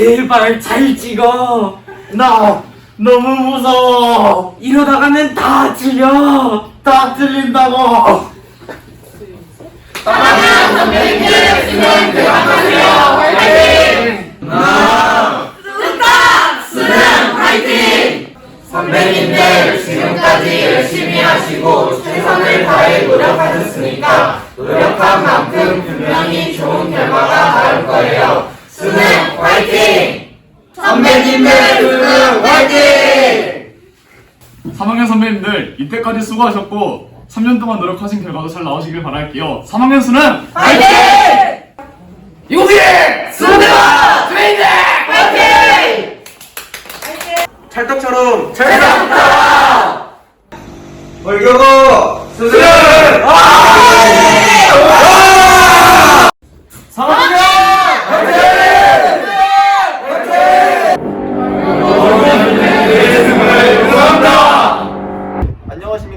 제발 잘 찍어. 나 너무 무서워. 이러다가는 다 틀려. 다 틀린다고. 선배님들 지금까지 열심히 하시고 최선을 다해 노력하셨으니까 노력한 만큼 분명히 좋은 결과가 나올 거예요. 수능 화이팅! 선배님들 수능 화이팅! 3학년 선배님들 이때까지 수고하셨고 3년 동안 노력하신 결과도 잘 나오시길 바랄게요. 3학년 수는 화이팅! 이곳이 수능대박! 트레이닝 화이팅! 찰떡처럼 최선부터! 벌교고 수능.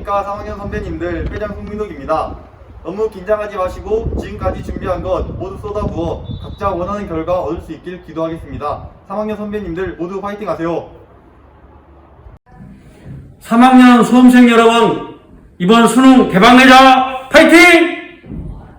안녕하십니까 3학년 선배님들 회장 송민욱입니다. 너무 긴장하지 마시고 지금까지 준비한 것 모두 쏟아부어 각자 원하는 결과 얻을 수 있길 기도하겠습니다. 3학년 선배님들 모두 화이팅 하세요. 3학년 수험생 여러분, 이번 수능 대박내자 파이팅!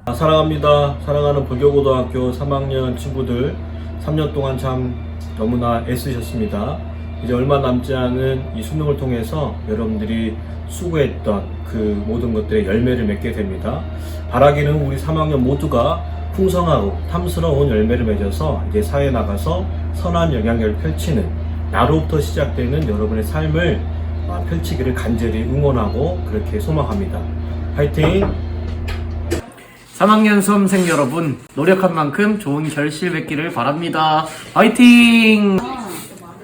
아, 사랑합니다. 사랑하는 불교고등학교 3학년 친구들 3년 동안 참 너무나 애쓰셨습니다. 이제 얼마 남지 않은 이 수능을 통해서 여러분들이 수고했던 그 모든 것들의 열매를 맺게 됩니다. 바라기는 우리 3학년 모두가 풍성하고 탐스러운 열매를 맺어서 이제 사회에 나가서 선한 영향력을 펼치는 나로부터 시작되는 여러분의 삶을 아, 펼치기를 간절히 응원하고 그렇게 소망합니다. 화이팅! 3학년 수험생 여러분, 노력한 만큼 좋은 결실 맺기를 바랍니다. 화이팅!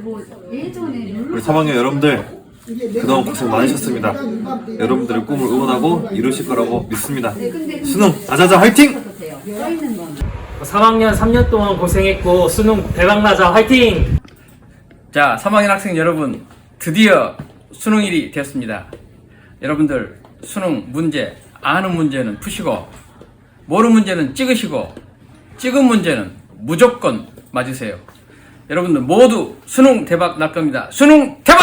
우리 3학년 여러분들 그동안 고생 많으셨습니다. 여러분들의 꿈을 응원하고 이루실 거라고 믿습니다. 수능 아자자 화이팅! 3학년 3년 동안 고생했고 수능 대박나자 화이팅! 자, 3학년 학생 여러분, 드디어 수능일이 되었습니다. 여러분들, 수능 문제, 아는 문제는 푸시고, 모르는 문제는 찍으시고, 찍은 문제는 무조건 맞으세요. 여러분들 모두 수능 대박 날 겁니다. 수능 대박!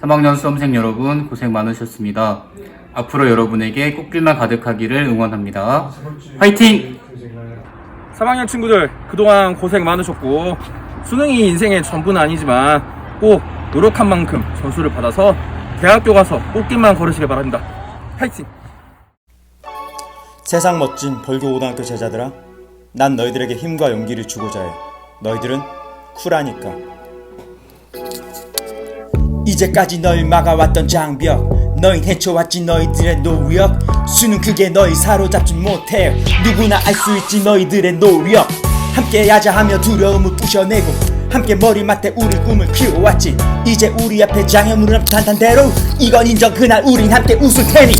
3학년 수험생 여러분 고생 많으셨습니다. 앞으로 여러분에게 꽃길만 가득하기를 응원합니다. 화이팅! 3학년 친구들 그동안 고생 많으셨고 수능이 인생의 전부는 아니지만 꼭 노력한 만큼 점수를 받아서 대학교 가서 꽃길만 걸으시길 바랍니다. 파이팅! 세상 멋진 벌교고등학교 제자들아, 난 너희들에게 힘과 용기를 주고자 해. 너희들은 쿨하니까. 이제까지 널 막아왔던 장벽, 너희 헤쳐왔지 너희들의 노력. 수능 그게 너희 사로잡지 못해. 누구나 알 수 있지 너희들의 노력. 함께 하자 하며 두려움을 부셔내고, 함께 머리맡에 우리 꿈을 키워왔지. 이제 우리 앞에 장애물은 탄탄대로, 이건 인정 그날 우린 함께 웃을 테니.